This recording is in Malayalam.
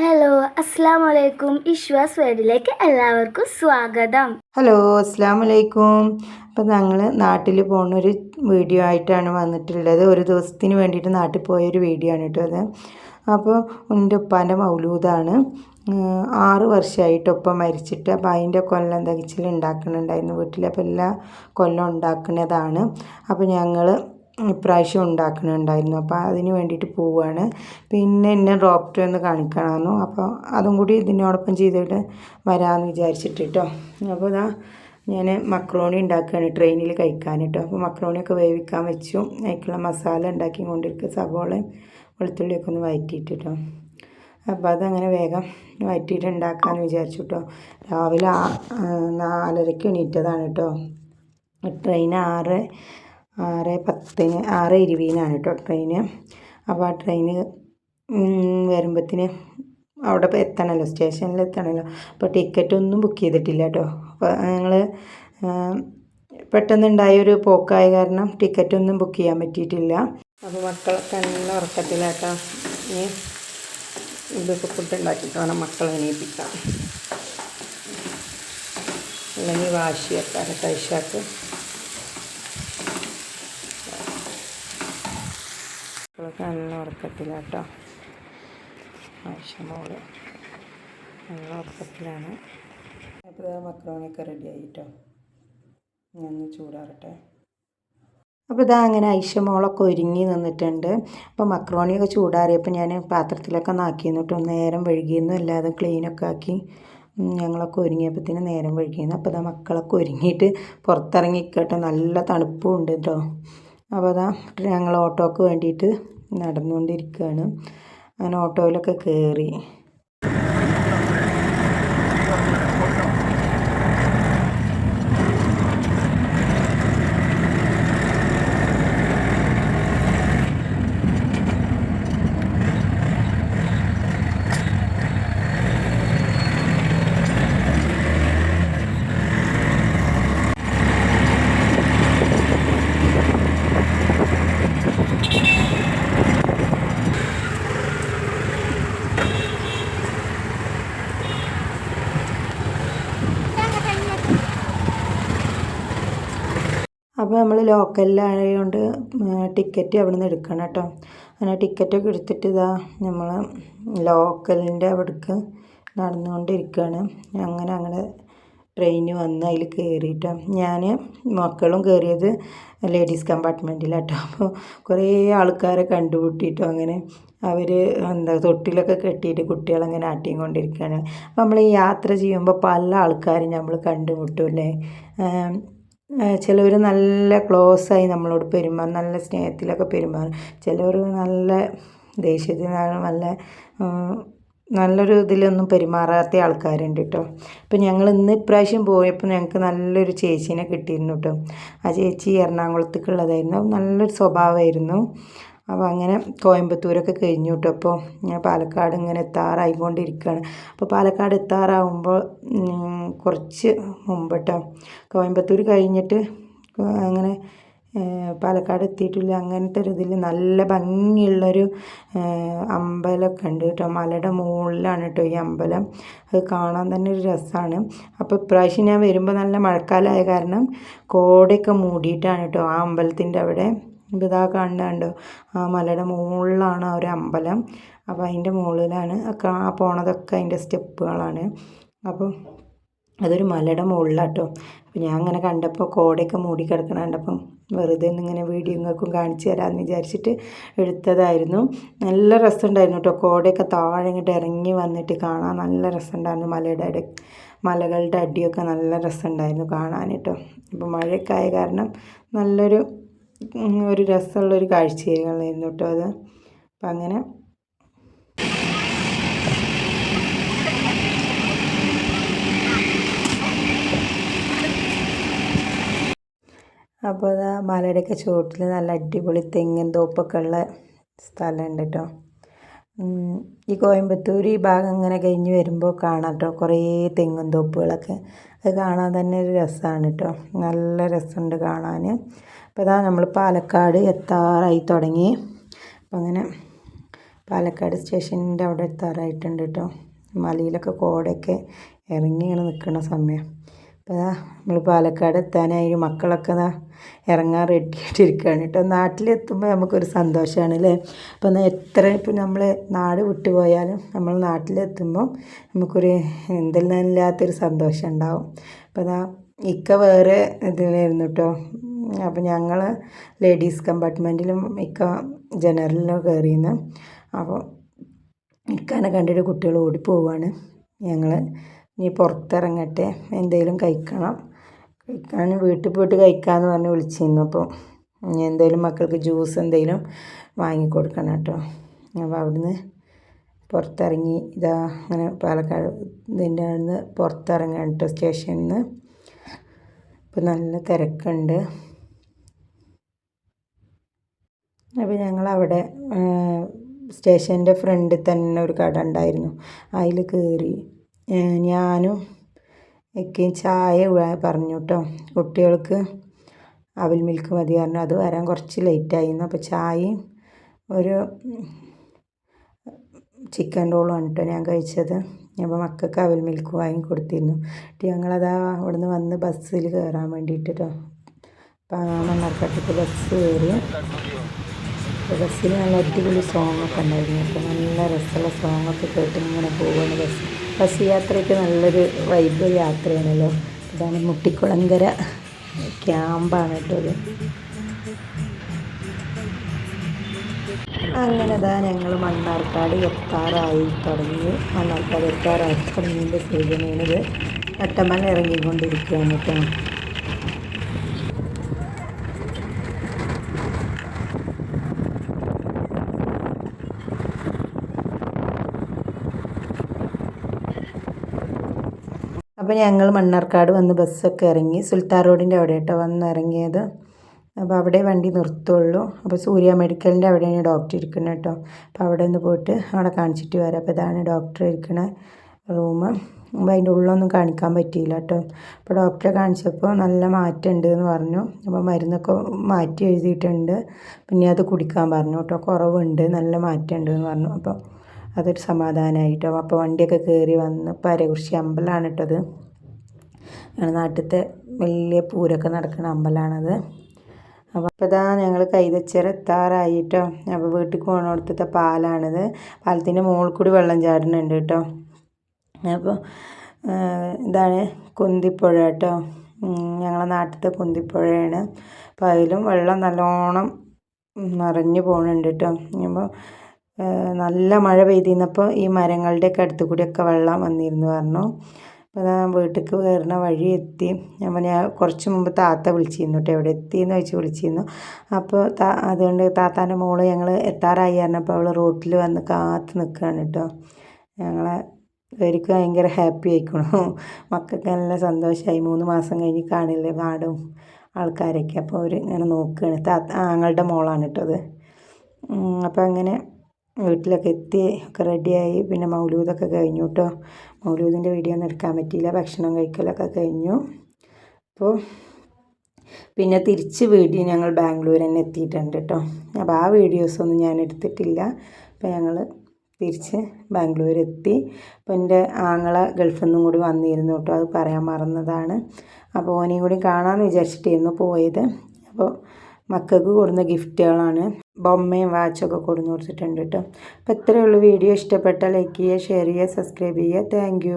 ഹലോ അസ്സാം വലൈക്കും ഇഷ്വാസ് വേർഡിലേക്ക് എല്ലാവർക്കും സ്വാഗതം. ഹലോ അസ്സാം വലൈക്കും അപ്പം ഞങ്ങൾ നാട്ടിൽ പോകുന്ന ഒരു വീഡിയോ ആയിട്ടാണ് വന്നിട്ടുള്ളത്. ഒരു ദിവസത്തിന് വേണ്ടിയിട്ട് നാട്ടിൽ പോയൊരു വീഡിയോ ആണ് കേട്ടോ അത്. അപ്പോൾ എന്റെ ഉപ്പാന്റെ മൗലൂദാണ്. ആറ് വർഷമായിട്ട് ഒപ്പം മരിച്ചിട്ട് അപ്പോൾ അതിന്റെ കൊല്ലം തികച്ചിൽ ഉണ്ടാക്കുന്നുണ്ടായിരുന്നു വീട്ടിൽ അപ്പോൾ എല്ലാ കൊല്ലം ഉണ്ടാക്കുന്നതാണ്. അപ്പോൾ ഞങ്ങൾ ഇപ്രാവശ്യം ഉണ്ടാക്കുന്നുണ്ടായിരുന്നു അപ്പോൾ അതിന് വേണ്ടിയിട്ട് പോവുകയാണ് പിന്നെ എന്നെ ഡോക്ടറെ ഒന്ന് കാണിക്കണമെന്നു അപ്പോൾ അതും കൂടി ഇതിനോടൊപ്പം ചെയ്തിട്ട് വരാമെന്ന് വിചാരിച്ചിട്ട് കേട്ടോ അപ്പോൾ ഇതാ ഞാൻ മക്രോണി ഉണ്ടാക്കുകയാണ് ട്രെയിനിൽ കഴിക്കാൻ കേട്ടോ അപ്പോൾ മക്രോണിയൊക്കെ വേവിക്കാൻ വെച്ചു. അതിലേക്കുള്ള മസാല ഉണ്ടാക്കി കൊണ്ടിരിക്കുക സവോളയും വെളുത്തുള്ളിയൊക്കെ ഒന്ന് വഴറ്റിയിട്ട് കേട്ടോ അപ്പോൾ അതങ്ങനെ വേഗം വഴറ്റിയിട്ട് ഉണ്ടാക്കാമെന്ന് വിചാരിച്ചു കേട്ടോ രാവിലെ നാലരയ്ക്ക് എണീറ്റതാണ് കേട്ടോ ട്രെയിൻ ആറ് ആറ് പത്തിന് ആറ് ഇരുപതിനാണ് കേട്ടോ ട്രെയിന് അപ്പോൾ ആ ട്രെയിന് വരുമ്പത്തിന് അവിടെ എത്തണമല്ലോ സ്റ്റേഷനിൽ എത്തണമല്ലോ അപ്പോൾ ടിക്കറ്റൊന്നും ബുക്ക് ചെയ്തിട്ടില്ല കേട്ടോ. അപ്പോൾ ഞങ്ങൾ പെട്ടെന്നുണ്ടായ ഒരു പോക്കായ കാരണം ടിക്കറ്റൊന്നും ബുക്ക് ചെയ്യാൻ പറ്റിയിട്ടില്ല. അപ്പോൾ മക്കളൊക്കെ നല്ല ഉറക്കത്തിലാട്ടോ ഇനി ഇതൊക്കെ ഫുഡ് ഉണ്ടാക്കിയിട്ട് വേണം മക്കളെ എണീപ്പിക്കാം അല്ലെങ്കിൽ വാശിയൊക്കെ കഴിച്ചാക്ക് മക്കളൊക്കെ നല്ല ഉറക്കത്തില്ല കേട്ടോ ആവശ്യമോൾ നല്ല ഉറക്കത്തിലാണ്. അപ്പോൾ മക്രോണിയൊക്കെ റെഡി ആയിട്ടോ. ഞാൻ ചൂടാറട്ടെ. അപ്പോൾ ഇതാ അങ്ങനെ ഐഷ മോളൊക്കെ ഒരുങ്ങി നിന്നിട്ടുണ്ട്. അപ്പോൾ മക്രോണിയൊക്കെ ചൂടാറിയപ്പോൾ ഞാൻ പാത്രത്തിലൊക്കെ നാക്കിയിരുന്നു കേട്ടോ നേരം വഴുകിയെന്നും അല്ലാതെ ക്ലീനൊക്കെ ആക്കി ഞങ്ങളൊക്കെ ഒരുങ്ങിയപ്പോഴത്തേന് നേരം വഴുകിയിരുന്നു അപ്പോൾ ഇതാ മക്കളൊക്കെ ഒരുങ്ങിയിട്ട് പുറത്തിറങ്ങിക്കട്ടെ. നല്ല തണുപ്പും ഉണ്ട് കേട്ടോ അപ്പോൾ അതാ ഞങ്ങൾ ഓട്ടോക്ക് വേണ്ടിയിട്ട് നടന്നുകൊണ്ടിരിക്കുകയാണ്. അങ്ങനെ ഓട്ടോയിലൊക്കെ കയറി. അപ്പോൾ നമ്മൾ ലോക്കലിലായതുകൊണ്ട് ടിക്കറ്റ് അവിടെ നിന്ന് എടുക്കണം കേട്ടോ. അങ്ങനെ ടിക്കറ്റൊക്കെ എടുത്തിട്ട് ഇതാ നമ്മൾ ലോക്കലിന്റെ അവിടേക്ക് നടന്നുകൊണ്ടിരിക്കുകയാണ് അങ്ങനെ അങ്ങനെ ട്രെയിന് വന്ന് അതിൽ കയറിയിട്ടോ ഞാൻ മക്കളും കയറിയത് ലേഡീസ് കമ്പാർട്ട്മെന്റിലാട്ടോ അപ്പോൾ കുറേ ആൾക്കാരെ കണ്ടുമുട്ടിയിട്ടോ അങ്ങനെ. അവർ എന്താ തൊട്ടിലൊക്കെ കെട്ടിയിട്ട് കുട്ടികളങ്ങനെ ആട്ടിയും കൊണ്ടിരിക്കുകയാണ് അപ്പോൾ നമ്മൾ ഈ യാത്ര ചെയ്യുമ്പോൾ പല ആൾക്കാരും നമ്മൾ കണ്ടുമുട്ടും അല്ലേ? ചിലവർ നല്ല ക്ലോസായി നമ്മളോട് പെരുമാറും നല്ല സ്നേഹത്തിലൊക്കെ പെരുമാറും. ചിലവർ നല്ല ദേഷ്യത്തിനാണ് നല്ല നല്ലൊരു ഇതിലൊന്നും പെരുമാറാത്ത ആൾക്കാരുണ്ട് കേട്ടോ അപ്പം ഞങ്ങൾ ഇന്ന് ഇപ്രാവശ്യം പോയപ്പോൾ ഞങ്ങൾക്ക് നല്ലൊരു ചേച്ചീനെ കിട്ടിയിരുന്നു കേട്ടോ ആ ചേച്ചി എറണാകുളത്തേക്കുള്ളതായിരുന്നു നല്ലൊരു സ്വഭാവമായിരുന്നു. അപ്പോൾ അങ്ങനെ കോയമ്പത്തൂരൊക്കെ കഴിഞ്ഞു കേട്ടോ. അപ്പോൾ ഞാൻ പാലക്കാട് ഇങ്ങനെ എത്താറായിക്കൊണ്ടിരിക്കുകയാണ്. അപ്പോൾ പാലക്കാട് എത്താറാവുമ്പോൾ കുറച്ച് മുമ്പ് കേട്ടോ. കോയമ്പത്തൂർ കഴിഞ്ഞിട്ട് അങ്ങനെ പാലക്കാട് എത്തിയിട്ടില്ല. അങ്ങനത്തെ ഒരു ഇതിൽ നല്ല ഭംഗിയുള്ളൊരു അമ്പലമൊക്കെ ഉണ്ട് കേട്ടോ. മലയുടെ മുകളിലാണ് കേട്ടോ ഈ അമ്പലം. അത് കാണാൻ തന്നെ ഒരു രസമാണ്. അപ്പോൾ ഇപ്രാവശ്യം ഞാൻ വരുമ്പോൾ നല്ല മഴക്കാലമായ കാരണം കോടയൊക്കെ മൂടിയിട്ടാണ് കേട്ടോ ആ അമ്പലത്തിന്റെ അവിടെ. ഇതാ കണ്ട ആ മലയുടെ മുകളിലാണ് ആ ഒരു അമ്പലം. അപ്പോൾ അതിന്റെ മുകളിലാണ് ആ പോണതൊക്കെ അതിന്റെ സ്റ്റെപ്പുകളാണ്. അപ്പോൾ അതൊരു മലയുടെ മുകളിലാട്ടോ. അപ്പോൾ ഞാൻ അങ്ങനെ കണ്ടപ്പോൾ കോടയൊക്കെ മൂടി കിടക്കണ കണ്ടപ്പം വെറുതെ ഒന്നിങ്ങനെ വീഡിയോ നിങ്ങൾക്കും കാണിച്ചു തരാമെന്ന് വിചാരിച്ചിട്ട് എടുത്തതായിരുന്നു. നല്ല രസമുണ്ടായിരുന്നു കേട്ടോ കോടയൊക്കെ താഴെ ഇങ്ങോട്ട് ഇറങ്ങി വന്നിട്ട് കാണാൻ നല്ല രസമുണ്ടായിരുന്നു. മലയുടെ അടി മലകളുടെ അടിയൊക്കെ നല്ല രസമുണ്ടായിരുന്നു കാണാൻ കേട്ടോ അപ്പോൾ മഴയൊക്കെ ആയ കാരണം നല്ലൊരു ഒരു രസമുള്ളൊരു കാഴ്ചയായിരുന്നു കേട്ടോ അത്. അപ്പം അങ്ങനെ അപ്പോൾ അതാ മലയുടെയൊക്കെ ചുവട്ടിൽ നല്ല അടിപൊളി തെങ്ങും തോപ്പൊക്കെ ഉള്ള സ്ഥലമുണ്ട് കേട്ടോ. ഈ കോയമ്പത്തൂർ ഈ ഭാഗം ഇങ്ങനെ കഴിഞ്ഞ് വരുമ്പോൾ കാണാം കേട്ടോ കുറേ തെങ്ങും തോപ്പുകളൊക്കെ. അത് കാണാൻ തന്നെ ഒരു രസമാണ് കേട്ടോ. നല്ല രസമുണ്ട് കാണാൻ. അപ്പോൾ ഇതാ നമ്മൾ പാലക്കാട് എത്താറായി തുടങ്ങി. അപ്പം അങ്ങനെ പാലക്കാട് സ്റ്റേഷനിന്റെ അവിടെ എത്താറായിട്ടുണ്ട് കേട്ടോ. മലയിലൊക്കെ കോടയൊക്കെ ഇറങ്ങി ഇങ്ങനെ നിൽക്കുന്ന സമയം. അപ്പോൾ നമ്മൾ പാലക്കാട് എത്താനായി. മക്കളൊക്കെ ഇറങ്ങാൻ റെഡി ആയിട്ടിരിക്കുകയാണ് കേട്ടോ നാട്ടിലെത്തുമ്പോൾ നമുക്കൊരു സന്തോഷമാണ് അല്ലേ അപ്പം എത്ര ഇപ്പം നമ്മൾ നാട് വിട്ടുപോയാലും നമ്മൾ നാട്ടിലെത്തുമ്പോൾ നമുക്കൊരു എന്തെല്ലാമില്ലാത്തൊരു സന്തോഷം ഉണ്ടാവും അപ്പോൾ അതാ ഇക്ക വേറെ ഇതിലായിരുന്നു കേട്ടോ. അപ്പം ഞങ്ങൾ ലേഡീസ് കമ്പാർട്ട്മെന്റിലും ഇക്ക ജനറലിലും കയറിയിരുന്നു അപ്പോൾ ഇക്കാനെ കണ്ടിട്ട് കുട്ടികൾ ഓടിപ്പോവാണ് ഞങ്ങൾ ഇനി പുറത്തിറങ്ങട്ടെ എന്തെങ്കിലും കഴിക്കണം. കഴിക്കാൻ വീട്ടിൽ പോയിട്ട് കഴിക്കാമെന്ന് പറഞ്ഞ് വിളിച്ചിരുന്നു. അപ്പോൾ ഇനി എന്തെങ്കിലും മക്കൾക്ക് ജ്യൂസ് എന്തെങ്കിലും വാങ്ങിക്കൊടുക്കണം കേട്ടോ. അപ്പോൾ അവിടുന്ന് പുറത്തിറങ്ങി ഇതാ അങ്ങനെ പാലക്കാട് ഇതിന്റെ നിന്ന് പുറത്തിറങ്ങാൻ കേട്ടോ സ്റ്റേഷനിൽ നിന്ന് ഇപ്പോൾ നല്ല തിരക്കുണ്ട്. അപ്പോൾ ഞങ്ങളവിടെ സ്റ്റേഷന്റെ ഫ്രണ്ടിൽ തന്നെ ഒരു കട ഉണ്ടായിരുന്നു. അതിൽ കയറി ഞാനും ഒക്കെയും ചായ പറഞ്ഞു കേട്ടോ കുട്ടികൾക്ക് അവിൽ മിൽക്ക് മതി പറഞ്ഞു. അത് വരാൻ കുറച്ച് ലേറ്റായിരുന്നു അപ്പോൾ ചായയും ഒരു ചിക്കൻ റോളും ആണ് കേട്ടോ ഞാൻ കഴിച്ചത്. അപ്പോൾ മക്കൾക്ക് അവിൽ മിൽക്ക് വാങ്ങി കൊടുത്തിരുന്നു. ഞങ്ങളതാ അവിടുന്ന് വന്ന് ബസ്സിൽ കയറാൻ വേണ്ടിയിട്ട് കേട്ടോ മണ്ണാർക്കാട്ടേക്ക് ബസ് കയറി ബസ്സിൽ നല്ല അടിപൊളി സോങ്ങൊക്കെ ഉണ്ടായിരുന്നു. അപ്പോൾ നല്ല രസമുള്ള സോങ്ങൊക്കെ കേട്ട് ഇങ്ങനെ പോവുകയാണ് ബസ് ബസ് യാത്രയ്ക്ക് നല്ലൊരു വൈബ് യാത്രയാണല്ലോ. ഇതാണ് മുട്ടിക്കുളങ്കര ക്യാമ്പാണ് കേട്ടോ അത് അങ്ങനെ ഇതാ ഞങ്ങൾ മണ്ണാർക്കാട് എത്താറായി തുടങ്ങി. മണ്ണാർക്കാട് എത്താറായി തുടങ്ങിയതിന്റെ സൂചനയാണിത് ഒറ്റമല ഇറങ്ങിക്കൊണ്ടിരിക്കുകയാണ് കേട്ടോ. ഞങ്ങൾ മണ്ണാർക്കാട് വന്ന് ബസ്സൊക്കെ ഇറങ്ങി സുൽത്താൻ റോഡിന്റെ അവിടെ കേട്ടോ വന്ന് ഇറങ്ങിയത്. അപ്പോൾ അവിടെ വണ്ടി നിർത്തുള്ളൂ. അപ്പോൾ സൂര്യ മെഡിക്കലിന്റെ അവിടെയാണ് ഡോക്ടർ ഇരിക്കുന്നത് കേട്ടോ. അപ്പോൾ അവിടെ നിന്ന് പോയിട്ട് അവിടെ കാണിച്ചിട്ട് വരാം. അപ്പോൾ ഇതാണ് ഡോക്ടർ ഇരിക്കുന്ന റൂം. അപ്പോൾ അതിന്റെ ഉള്ളൊന്നും കാണിക്കാൻ പറ്റിയില്ല കേട്ടോ. അപ്പോൾ ഡോക്ടറെ കാണിച്ചപ്പോൾ നല്ല മാറ്റമുണ്ട് എന്ന് പറഞ്ഞു. അപ്പോൾ മരുന്നൊക്കെ മാറ്റി എഴുതിയിട്ടുണ്ട്. പിന്നെ അത് കുടിക്കാൻ പറഞ്ഞു കേട്ടോ. കുറവുണ്ട് നല്ല മാറ്റമുണ്ട് എന്ന് പറഞ്ഞു. അപ്പോൾ അതൊരു സമാധാനമായിട്ടോ. അപ്പോൾ വണ്ടിയൊക്കെ കയറി വന്ന് പരകുറിശി അമ്പലമാണ് കേട്ടത് ഞങ്ങളുടെ നാട്ടിലത്തെ വലിയ പൂരമൊക്കെ നടക്കുന്ന അമ്പലമാണത്. അപ്പോൾ അപ്പോൾ ഇതാ ഞങ്ങൾ കൈതച്ചേർ എത്താറായിട്ടോ അപ്പോൾ വീട്ടിൽ പോകണോടത്തെ പാലാണിത്. പാലത്തിന്റെ മുകളിൽ കൂടി വെള്ളം ചാടുന്നുണ്ട് കേട്ടോ. അപ്പോൾ ഇതാണ് കുന്തിപ്പുഴ കേട്ടോ. ഞങ്ങളെ നാട്ടിലത്തെ കുന്തിപ്പുഴയാണ്. അപ്പോൾ അതിലും വെള്ളം നല്ലോണം നിറഞ്ഞു പോകുന്നുണ്ട് കേട്ടോ. അപ്പോൾ നല്ല മഴ പെയ്തിരുന്നപ്പോൾ ഈ മരങ്ങളുടെയൊക്കെ അടുത്ത് കൂടിയൊക്കെ വെള്ളം വന്നിരുന്നു പറഞ്ഞു. ഞാൻ വീട്ടിലേക്ക് കയറുന്ന വഴി എത്തി. ഞാൻ ഞാൻ കുറച്ച് മുമ്പ് താത്ത വിളിച്ചിരുന്നു കേട്ടോ എവിടെ എത്തിയെന്ന് വെച്ച് വിളിച്ചിരുന്നു. അപ്പോൾ താ അതുകൊണ്ട് താത്താന്റെ മോൾ ഞങ്ങൾ എത്താറായി പറഞ്ഞപ്പോൾ അവൾ റോട്ടിൽ വന്ന് കാത്ത് നിൽക്കുകയാണ് കേട്ടോ ഞങ്ങളെ ഇവർക്ക് ഭയങ്കര ഹാപ്പി ആയിക്കണു. മക്കൾക്ക് നല്ല സന്തോഷമായി മൂന്ന് മാസം കഴിഞ്ഞ് കാണില്ലേ നാടും ആൾക്കാരൊക്കെ. അപ്പോൾ അവർ ഇങ്ങനെ നോക്കുകയാണ് താത്ത ആങ്ങളുടെ മോളാണ് കേട്ടോ അത്. അപ്പോൾ അങ്ങനെ വീട്ടിലൊക്കെ എത്തി ഒക്കെ റെഡിയായി. പിന്നെ മൗലൂദൊക്കെ കഴിഞ്ഞു കേട്ടോ മൗലൂദിന്റെ വീഡിയോ ഒന്നും എടുക്കാൻ പറ്റിയില്ല. ഭക്ഷണം കഴിക്കലൊക്കെ കഴിഞ്ഞു. അപ്പോൾ പിന്നെ തിരിച്ച് വീഡിയോ ഞങ്ങൾ ബാംഗ്ലൂർ തന്നെ എത്തിയിട്ടുണ്ട് കേട്ടോ അപ്പോൾ ആ വീഡിയോസൊന്നും ഞാൻ എടുത്തിട്ടില്ല. അപ്പോൾ ഞങ്ങൾ തിരിച്ച് ബാംഗ്ലൂർ എത്തി. അപ്പോൾ എന്റെ ആങ്ങളെ ഗൾഫിൽ നിന്നും കൂടി വന്നിരുന്നു കേട്ടോ അത് പറയാൻ മറന്നതാണ്. അപ്പോൾ ഓനെയും കൂടി കാണാമെന്ന് വിചാരിച്ചിട്ടായിരുന്നു പോയത്. അപ്പോൾ മക്കൾക്ക് കൊടുക്കുന്ന ഗിഫ്റ്റുകളാണ്. ബൊമ്മയും വാച്ചൊക്കെ കൊടുന്ന് കൊടുത്തിട്ടുണ്ട് കേട്ടോ. അപ്പോൾ ഇത്രയേ ഉള്ളൂ. വീഡിയോ ഇഷ്ടപ്പെട്ടാൽ ലൈക്ക് ചെയ്യുക ഷെയർ ചെയ്യുക സബ്സ്ക്രൈബ് ചെയ്യുക. താങ്ക്